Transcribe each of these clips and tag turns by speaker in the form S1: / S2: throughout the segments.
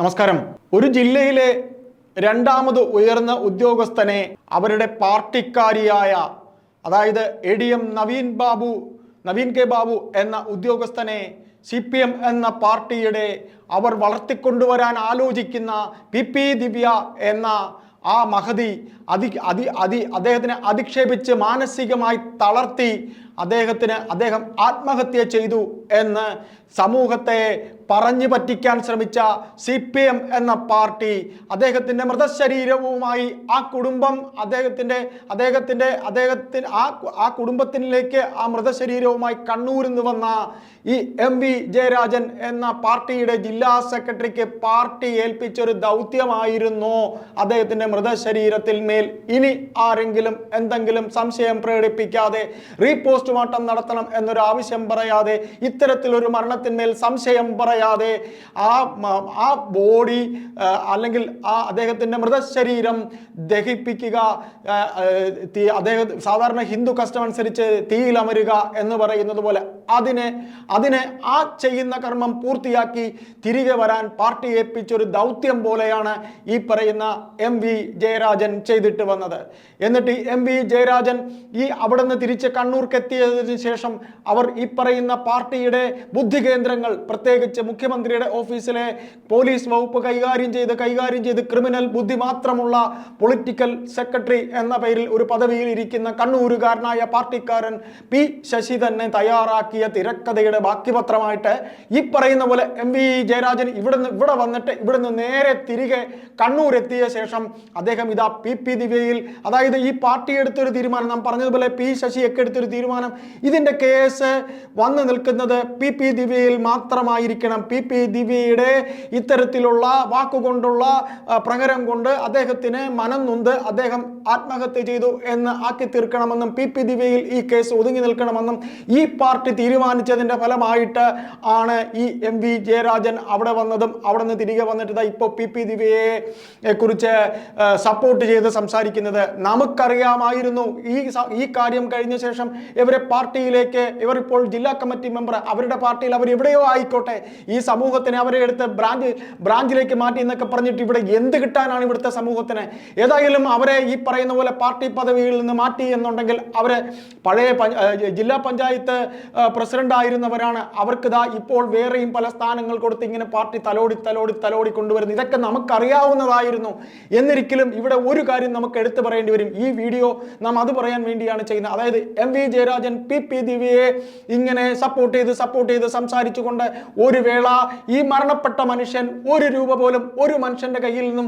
S1: നമസ്കാരം. ഒരു ജില്ലയിലെ രണ്ടാമത് ഉയർന്ന ഉദ്യോഗസ്ഥനെ അവരുടെ പാർട്ടിക്കാരിയായ അതായത് A D M Naveen Babu Naveen K Babu എന്ന ഉദ്യോഗസ്ഥനെ സി പി എം എന്ന പാർട്ടിയുടെ അവർ വളർത്തിക്കൊണ്ടുവരാൻ ആലോചിക്കുന്ന പി പി ദിവ്യ എന്ന ആ മഹതി അതി അതി അതി അദ്ദേഹത്തിനെ അധിക്ഷേപിച്ച് മാനസികമായി തളർത്തി അദ്ദേഹത്തിന് അദ്ദേഹം ആത്മഹത്യ ചെയ്തു എന്ന് സമൂഹത്തെ പറഞ്ഞു പറ്റിക്കാൻ ശ്രമിച്ച സി പി എം എന്ന പാർട്ടി അദ്ദേഹത്തിന്റെ മൃതശരീരവുമായി ആ കുടുംബം അദ്ദേഹത്തിന്റെ അദ്ദേഹത്തിന്റെ അദ്ദേഹത്തിന് ആ ആ കുടുംബത്തിലേക്ക് ആ മൃതശരീരവുമായി കണ്ണൂരിൽ നിന്ന് വന്ന ഈ എം വി ജയരാജൻ എന്ന പാർട്ടിയുടെ ജില്ലാ സെക്രട്ടറിക്ക് പാർട്ടി ഏൽപ്പിച്ചൊരു ദൗത്യമായിരുന്നു അദ്ദേഹത്തിന്റെ മൃതശരീരത്തിൽ മേൽ. ഇനി ആരെങ്കിലും എന്തെങ്കിലും സംശയം പ്രകടിപ്പിക്കാതെ റീപോസ്റ്റ്മോർട്ടം നടത്തണം എന്നൊരു ആവശ്യം പറയാതെ ഇത്തരത്തിലൊരു മരണത്തിന്മേൽ സംശയം പറയാതെ ആ ആ ബോഡി അല്ലെങ്കിൽ ആ അദ്ദേഹത്തിന്റെ മൃതശരീരം ദഹിപ്പിക്കുക തീ അദ്ദേഹം സാധാരണ ഹിന്ദു കസ്റ്റം അനുസരിച്ച് തീയിലമരുക എന്ന് പറയുന്നത് പോലെ അതിനെ അതിനെ ആ ചെയ്യുന്ന കർമ്മം പൂർത്തിയാക്കി തിരികെ വരാൻ പാർട്ടി ഏൽപ്പിച്ചൊരു ദൗത്യം പോലെയാണ് ഈ പറയുന്ന എം വി ജയരാജൻ ചെയ്തിട്ട് വന്നത്. എന്നിട്ട് എം വി ജയരാജൻ ഈ അവിടെ നിന്ന് തിരിച്ച് കണ്ണൂർക്ക് എത്തിയതിനു ശേഷം അവർ ഈ പറയുന്ന പാർട്ടിയുടെ ബുദ്ധി കേന്ദ്രങ്ങൾ പ്രത്യേകിച്ച് മുഖ്യമന്ത്രിയുടെ ഓഫീസിലെ പോലീസ് വകുപ്പ് കൈകാര്യം ചെയ്ത് കൈകാര്യം ചെയ്ത് ക്രിമിനൽ ബുദ്ധി മാത്രമുള്ള പൊളിറ്റിക്കൽ സെക്രട്ടറി എന്ന പേരിൽ ഒരു പദവിയിൽ ഇരിക്കുന്ന കണ്ണൂരുകാരനായ പാർട്ടിക്കാരൻ പി ശശി തന്നെ തയ്യാറാക്കിയ തിരക്കഥയുടെ ബാക്കി പത്രമായിട്ട് ഈ പറയുന്ന പോലെ എം വി ജയരാജൻ ഇവിടെ നിന്ന് ഇവിടെ വന്നിട്ട് ഇവിടെ നിന്ന് നേരെ തിരികെ കണ്ണൂർ എത്തിയ ശേഷം അദ്ദേഹം ഇതാ പി പി ദിവ്യയിൽ അതായത് ഈ പാർട്ടി എടുത്തൊരു തീരുമാനം നാം പറഞ്ഞതുപോലെ പി ശശിയൊക്കെ എടുത്തൊരു തീരുമാനം ഇതിന്റെ കേസ് വന്നു നിൽക്കുന്നത് പി പി ദിവ്യയിൽ മാത്രമായിരിക്കണം. പി. പി. ദിവ്യയുടെ ഇത്തരത്തിലുള്ള വാക്കുകൊണ്ടുള്ള പ്രകരം കൊണ്ട് അദ്ദേഹത്തിന് മനം നൊന്ത് അദ്ദേഹം ആത്മഹത്യ ചെയ്തു എന്ന് ആക്കി തീർക്കണമെന്നും പി. പി. ദിവ്യയിൽ ഈ കേസ് ഒതുങ്ങി നിൽക്കണമെന്നും ഈ പാർട്ടി തീരുമാനിച്ചതിന്റെ ഫലമായിട്ട് ആണ് ഈ എം വി ജയരാജൻ അവിടെ വന്നതും അവിടെ നിന്ന് തിരികെ വന്നിട്ട് ഇപ്പോൾ പി. പി. ദിവ്യയെ കുറിച്ച് സപ്പോർട്ട് ചെയ്ത് സംസാരിക്കുന്നത് നമുക്കറിയാമായിരുന്നു. ഈ ഈ കാര്യം കഴിഞ്ഞ ശേഷം ഇവരെ പാർട്ടിയിലേക്ക് ഇവർ ഇപ്പോൾ ജില്ലാ കമ്മിറ്റി മെമ്പർ അവരുടെ പാർട്ടിയിൽ അവർ എവിടെയോ ആയിക്കോട്ടെ. ഈ സമൂഹത്തിനെ അവരെ എടുത്ത് ബ്രാഞ്ച് ബ്രാഞ്ചിലേക്ക് മാറ്റി എന്നൊക്കെ പറഞ്ഞിട്ട് ഇവിടെ എന്ത് കിട്ടാനാണ് ഇവിടുത്തെ സമൂഹത്തിന്? ഏതായാലും അവരെ ഈ പറയുന്ന പോലെ പാർട്ടി പദവിയിൽ നിന്ന് മാറ്റി എന്നുണ്ടെങ്കിൽ അവരെ പഴയ ജില്ലാ പഞ്ചായത്ത് പ്രസിഡന്റ് ആയിരുന്നവരാണ്. അവർക്ക് ഇതാ ഇപ്പോൾ വേറെയും പല സ്ഥാനങ്ങൾ കൊടുത്ത് ഇങ്ങനെ പാർട്ടി തലോടി തലോടി തലോടി കൊണ്ടുവരുന്നു. ഇതൊക്കെ നമുക്കറിയാവുന്നതായിരുന്നു. എന്നിരിക്കലും ഇവിടെ ഒരു കാര്യം നമുക്ക് എടുത്തു പറയേണ്ടി വരും. ഈ വീഡിയോ നാം അത് പറയാൻ വേണ്ടിയാണ് ചെയ്യുന്നത്. അതായത് M V Jayarajan P P ദിവ്യയെ ഇങ്ങനെ സപ്പോർട്ട് ചെയ്ത് സപ്പോർട്ട് ചെയ്ത് സംസാരിച്ചുകൊണ്ട് ഒരു വേള ഈ മരണപ്പെട്ട മനുഷ്യൻ ഒരു രൂപ പോലും ഒരു മനുഷ്യന്റെ കയ്യിൽ നിന്നും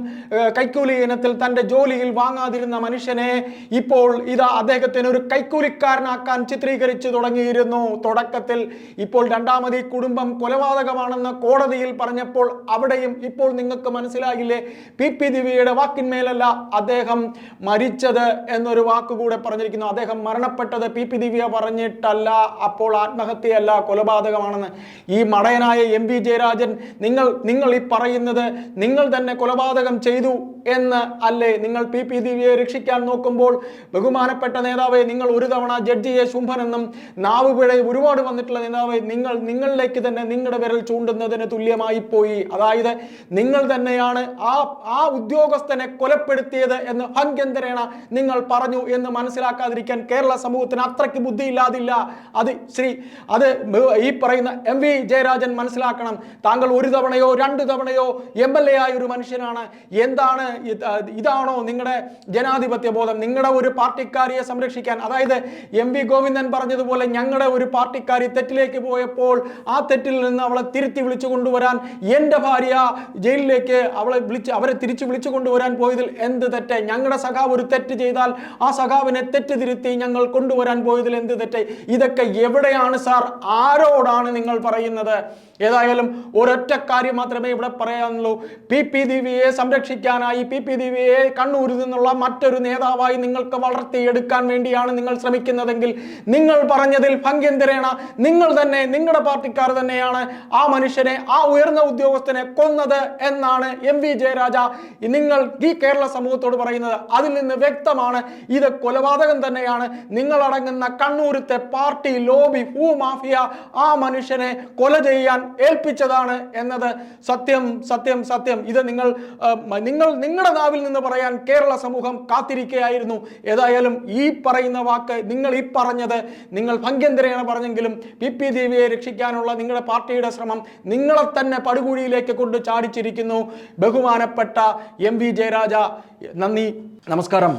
S1: കൈക്കൂലി ഇനത്തിൽ തന്റെ ജോലിയിൽ വാങ്ങാതിരുന്ന മനുഷ്യനെ ഇപ്പോൾ ഇതാ അദ്ദേഹത്തിന് ഒരു കൈക്കൂലിക്കാരനാക്കാൻ ചിത്രീകരിച്ചു തുടങ്ങിയിരുന്നു. തുടക്കത്തിൽ ഇപ്പോൾ രണ്ടാമത് ഈ കുടുംബം കൊലപാതകമാണെന്ന് കോടതിയിൽ പറഞ്ഞപ്പോൾ അവിടെയും ഇപ്പോൾ നിങ്ങൾക്ക് മനസ്സിലാകില്ലേ പി. പി. ദിവ്യയുടെ വാക്കിന്മേലല്ല അദ്ദേഹം മരിച്ചത് എന്നൊരു വാക്കുകൂടെ പറഞ്ഞിരിക്കുന്നു. അദ്ദേഹം മരണപ്പെട്ടത് പി. പി. ദിവ്യ പറഞ്ഞിട്ടല്ല അപ്പോൾ ആത്മഹത്യയല്ല കൊലപാതകമാണെന്ന്. ഈ മടയനായ എം വി ജയരാജൻ നിങ്ങൾ നിങ്ങൾ ഈ പറയുന്നത് നിങ്ങൾ തന്നെ കൊലപാതകം ചെയ്തു എന്ന് അല്ലേ നിങ്ങൾ പി പി ദിവ്യയെ രക്ഷിക്കാൻ നോക്കുമ്പോൾ ബഹുമാനപ്പെട്ട നേതാവെ നിങ്ങൾ ഒരു തവണ ജഡ്ജിയെ ശുംഭനെന്നും നാവ് പിഴ ഒരുപാട് വന്നിട്ടുള്ള നേതാവെ നിങ്ങൾ നിങ്ങളിലേക്ക് തന്നെ നിങ്ങളുടെ വിരൽ ചൂണ്ടുന്നതിന് തുല്യമായി പോയി. അതായത് നിങ്ങൾ തന്നെയാണ് ആ ആ ഉദ്യോഗസ്ഥനെ കൊലപ്പെടുത്തിയത് എന്ന് ഭംഗ്യന്തരേണ നിങ്ങൾ പറഞ്ഞു എന്ന് മനസ്സിലാക്കാതിരിക്കാൻ കേരള സമൂഹത്തിന് അത്രയ്ക്ക് ബുദ്ധിയില്ലാതില്ല. അത് ശ്രീ അത് ഈ പറയുന്ന എം വി ജയരാജൻ മനസ്സിലാക്കണം. താങ്കൾ ഒരു തവണയോ രണ്ട് തവണയോ എം എൽ എ ആയ ഒരു മനുഷ്യനാണ്. എന്താണ് ഇതാണോ നിങ്ങളുടെ ജനാധിപത്യ ബോധം? നിങ്ങളുടെ ഒരു പാർട്ടിക്കാരിയെ സംരക്ഷിക്കാൻ. അതായത് എം വി ഗോവിന്ദൻ പറഞ്ഞതുപോലെ ഞങ്ങളുടെ ഒരു പാർട്ടിക്കാരി തെറ്റിലേക്ക് പോയപ്പോൾ ആ തെറ്റിൽ നിന്ന് അവളെ തിരുത്തി വിളിച്ചു കൊണ്ടുവരാൻ എന്റെ ഭാര്യ ജയിലിലേക്ക് അവളെ വിളിച്ച് അവരെ തിരിച്ചു വിളിച്ചു കൊണ്ടുവരാൻ പോയതിൽ എന്ത് തെറ്റ്? ഞങ്ങളുടെ സഖാവ് ഒരു തെറ്റ് ചെയ്താൽ ആ സഖാവിനെ തെറ്റ് തിരുത്തി ഞങ്ങൾ കൊണ്ടുവരാൻ പോയതിൽ എന്ത് തെറ്റ്? ഇതൊക്കെ എവിടെയാണ് സാർ? ആരോടാണ് നിങ്ങൾ പറയുന്നത്? ഏതായാലും ഒരൊറ്റ കാര്യം മാത്രമേ ഇവിടെ പറയാനുള്ളൂ. പി. പി. ദിവ്യയെ സംരക്ഷിക്കാനായി പി. പി. ദിവ്യയെ കണ്ണൂരിൽ നിന്നുള്ള മറ്റൊരു നേതാവായി നിങ്ങൾക്ക് വളർത്തിയെടുക്കാൻ വേണ്ടിയാണ് നിങ്ങൾ ശ്രമിക്കുന്നതെങ്കിൽ നിങ്ങൾ പറഞ്ഞതിൽ ഭംഗ്യന്തരേണ നിങ്ങൾ തന്നെ നിങ്ങളുടെ പാർട്ടിക്കാർ തന്നെയാണ് ആ മനുഷ്യനെ ആ ഉയർന്ന ഉദ്യോഗസ്ഥനെ കൊന്നത് എന്നാണ് എം വി ജയരാജ നിങ്ങൾ ഈ കേരള സമൂഹത്തോട് പറയുന്നത്. അതിൽ നിന്ന് വ്യക്തമാണ് ഇത് കൊലപാതകം തന്നെയാണ്. നിങ്ങളടങ്ങുന്ന കണ്ണൂരത്തെ പാർട്ടി ലോബി ഭൂമാഫിയ ആ മനുഷ്യനെ കൊല ചെയ്യാൻ ഏൽപ്പിച്ചതാണ് എന്നത് സത്യം സത്യം സത്യം. ഇത് നിങ്ങൾ നിങ്ങൾ നിങ്ങളുടെ നാവിൽ നിന്ന് പറയാൻ കേരള സമൂഹം കാത്തിരിക്കുകയായിരുന്നു. ഏതായാലും ഈ പറയുന്ന വാക്ക് നിങ്ങൾ ഈ പറഞ്ഞത് നിങ്ങൾ ഭംഗ്യന്തരയാണ് പറഞ്ഞെങ്കിലും പി പി ദേവിയെ രക്ഷിക്കാനുള്ള നിങ്ങളുടെ പാർട്ടിയുടെ ശ്രമം നിങ്ങളെ തന്നെ പടുകുഴിയിലേക്ക് കൊണ്ട് ചാടിച്ചിരിക്കുന്നു. ബഹുമാനപ്പെട്ട എം വി ജയരാജ നന്ദി നമസ്കാരം.